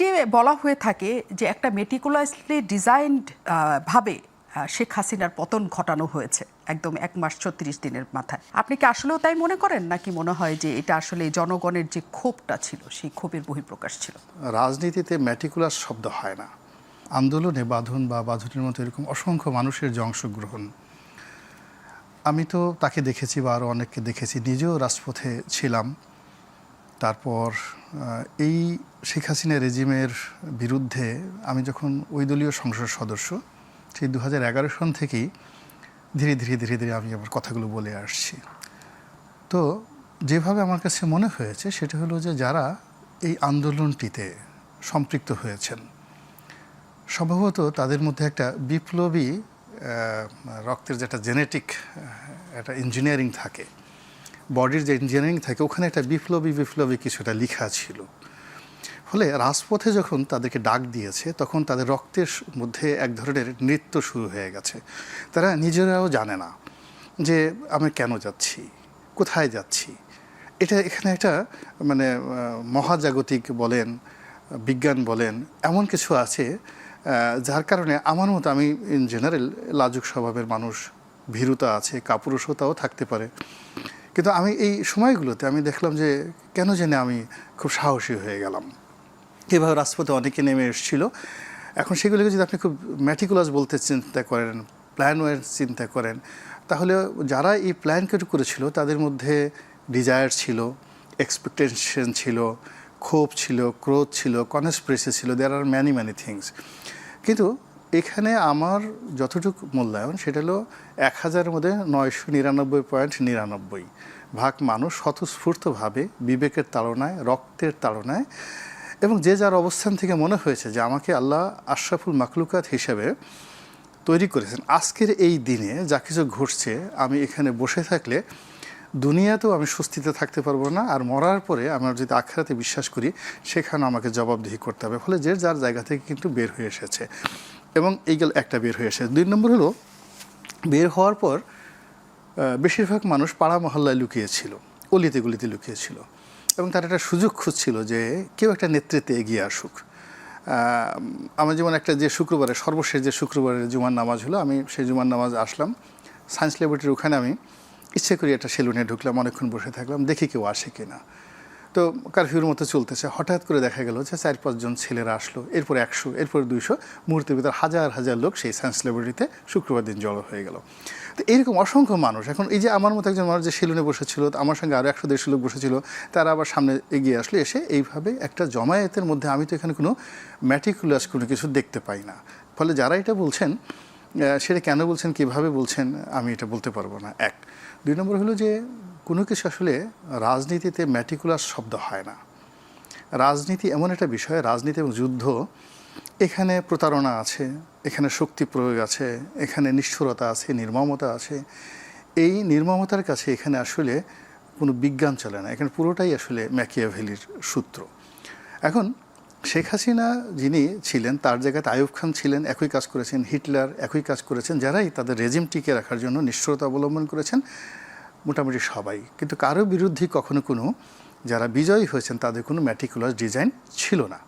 যে বলা হয়ে থাকে যে একটা মেটিকুলাসলি ডিজাইনড ভাবে শেখ হাসিনার পতন ঘটানো হয়েছে একদম এক মাস ছত্রিশ দিনের মাথায়। আপনি কি আসলেও তাই মনে করেন? নাকি মনে হয় যে এটা আসলে জনগণের যে ক্ষোভটা ছিল, সেই ক্ষোভের বহিঃপ্রকাশ ছিল? রাজনীতিতে ম্যাটিকুলাস শব্দ হয় না। আন্দোলনে বাঁধন বা বাঁধনের মতো এরকম অসংখ্য মানুষের যে অংশগ্রহণ। আমি তো তাকে দেখেছি বা আরও অনেককে দেখেছি। নিজেও রাজপথে ছিলাম। তারপর এই শেখ হাসিনা রেজিমের বিরুদ্ধে আমি যখন ওই দলীয় সংসদ সদস্য, সেই দু হাজার এগারো সন থেকেই ধীরে ধীরে ধীরে ধীরে আমি আমার কথাগুলো বলে আসছি। তো যেভাবে আমার কাছে মনে হয়েছে, সেটা হলো যে যারা এই আন্দোলনটিতে সম্পৃক্ত হয়েছেন, সম্ভবত তাদের মধ্যে একটা বিপ্লবী রক্তের যেটা জেনেটিক একটা ইঞ্জিনিয়ারিং থাকে বডির যে ইঞ্জিনিয়ারিং থাকে, ওখানে একটা বিপ্লবী বিপ্লবী কিছুটা লেখা ছিল। ফলে রাজপথে যখন তাদেরকে ডাক দিয়েছে, তখন তাদের রক্তের মধ্যে এক ধরনের নৃত্য শুরু হয়ে গেছে। তারা নিজেরাও জানে না যে আমি কেন যাচ্ছি, কোথায় যাচ্ছি। এটা এখানে একটা মানে মহাজাগতিক বলেন, বিজ্ঞান বলেন, এমন কিছু আছে যার কারণে আমার মতো আমি ইন জেনারেল লাজুক স্বভাবের মানুষ, ভীরুতা আছে, কাপুরুষতাও থাকতে পারে। কিন্তু আমি এই সময়গুলোতে আমি দেখলাম যে কেন জানি আমি খুব সাহসী হয়ে গেলাম। এভাবে রাজপথে অনেকে নেমে এসেছিল। এখন সেগুলোকে যদি আপনি খুব ম্যাটিকুলাস বলতে চিন্তা করেন প্ল্যান ওয়ার চিন্তা করেন, তাহলে যারা এই প্ল্যান করেছিল, তাদের মধ্যে ডিজায়ার ছিল এক্সপেকটেশন ছিল, ক্ষোভ ছিল, ক্রোধ ছিল কনস্প্রেসি ছিল there are many many things কিন্তু এখানে আমার যতটুকু মূল্যায়ন, সেটা হলো এক হাজারের মধ্যে নয়শো নিরানব্বই পয়েন্ট নিরানব্বই ভাগ মানুষ স্বতঃস্ফূর্তভাবে বিবেকের তাড়নায়, রক্তের তাড়নায় এবং যে যার অবস্থান থেকে মনে হয়েছে যে আমাকে আল্লাহ আশরাফুল মাকলুকাত হিসেবে তৈরি করেছেন। আজকের এই দিনে যা কিছু ঘটছে, আমি এখানে বসে থাকলে দুনিয়াতেও আমি স্বস্তিতে থাকতে পারব না আর মরার পরে আমরা যদি আখেরাতে বিশ্বাস করি, সেখানে আমাকে জবাবদিহি করতে হবে। ফলে যে যার জায়গা থেকে কিন্তু বের হয়ে এসেছে। এবং এই গেল একটা বের হয়ে এসেছে দুই নম্বর হলো, বের হওয়ার পর বেশিরভাগ মানুষ পাড়া মহল্লায় লুকিয়েছিল, অলিতে গলিতে লুকিয়েছিল। এবং তার একটা সুযোগ খুঁজছিল যে কেউ একটা নেতৃত্বে এগিয়ে আসুক। আমার যেমন একটা যে শুক্রবারে, সর্বশেষ যে শুক্রবারের জুমার নামাজ হলো, আমি সেই জুমার নামাজ আসলাম। সায়েন্স ল্যাবরেটরির ওখানে আমি ইচ্ছে করি একটা সেলুনে ঢুকলাম, অনেকক্ষণ বসে থাকলাম, দেখি কেউ আসে কিনা। তো কারফিউর মতো চলতেছে। হঠাৎ করে দেখা গেল যে চার পাঁচজন ছেলেরা আসলো, এরপর একশো, এরপর দুইশো। মুহূর্তের ভিতর হাজার হাজার লোক সেই সায়েন্স ল্যাবরেটরিতে শুক্রবার দিন জড়ো হয়ে গেল। তো এইরকম অসংখ্য মানুষ, এখন এই যে আমার মতো একজন মানুষ যে সেলুনে বসেছিল আমার সঙ্গে আরও একশো, দেড়শো লোক বসেছিল, তারা আবার সামনে এগিয়ে আসলে, এসে এইভাবে একটা জমায়েতের মধ্যে আমি তো এখানে কোনো ম্যাটিকুলাস কোনো কিছু দেখতে পাই না। ফলে যারা এটা বলছেন সেটা কেন বলছেন, কীভাবে বলছেন, আমি এটা বলতে পারব না। এক। দুই নম্বর হলো যে কোনো কিছু আসলে রাজনীতিতে ম্যাটিকুলার শব্দ হয় না। রাজনীতি এমন একটা বিষয়, রাজনীতি এবং যুদ্ধ, এখানে প্রতারণা আছে, এখানে শক্তি প্রয়োগ আছে, এখানে নিষ্ঠুরতা আছে, নির্মমতা আছে। এই নির্মমতার কাছে এখানে আসলে কোনো বিজ্ঞান চলে না, এখানে পুরোটাই আসলে ম্যাকিয়াভেলির সূত্র। এখন শেখ হাসিনা যিনি ছিলেন, তার জায়গাতে আয়ুব খান ছিলেন, একই কাজ করেছেন, হিটলার একই কাজ করেছেন, যারাই তাদের রেজিম টিকে রাখার জন্য নিষ্ঠুরতা অবলম্বন করেছেন মোটামুটি সবাই। কিন্তু কারও বিরুদ্ধে কখনো কোনো যারা বিজয়ী হয়েছেন তাদের কোনো ম্যাটিকুলার ডিজাইন ছিল না।